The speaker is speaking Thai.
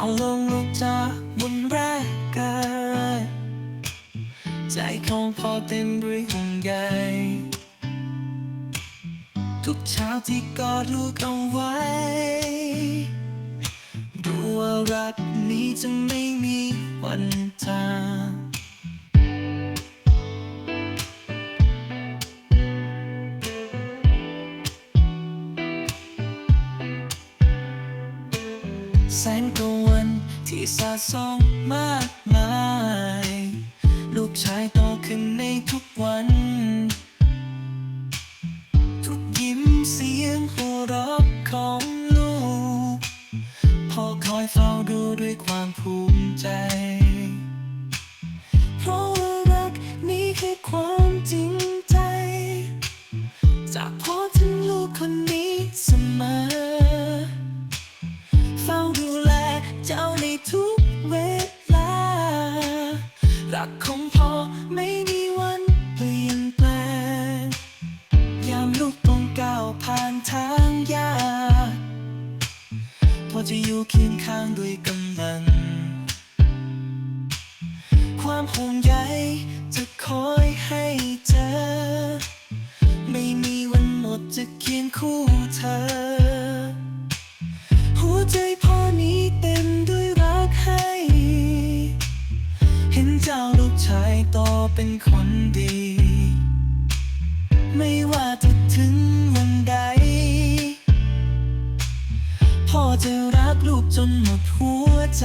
าวลงลูกจากบนแรกกายใจของพ่อเต็มด้วยห่วงใยทุกเช้าที่กอดลูกเอาไว้ดูว่ารักนี้จะไม่มีวันจาง แสงตะวันที่สาดส่องมากมาย ลูกชายโตขึ้นในทุกวัน ทุกยิ้มเสียงหัวเราะของลูกพ่อคอยเฝ้าดูด้วยความภูมิใจ เพราะว่ารักนี้คือความจริงใจ จากพ่อถึงลูกคน รักของพ่อไม่มีวันเปลี่ยนแปลง ยามลูกต้องก้าวผ่านทางยากพ่อจะอยู่เคียงข้างด้วยกำลัง ความห่วงใยจะคอยให้เธอ ไม่มีวันหมดจะเคียงคู่เธอ หัวใจพ่อ เจ้าลูกชายโตเป็นคนดี ไม่ว่าจะถึงวันใด พ่อจะรักลูกจนหมดหัวใจ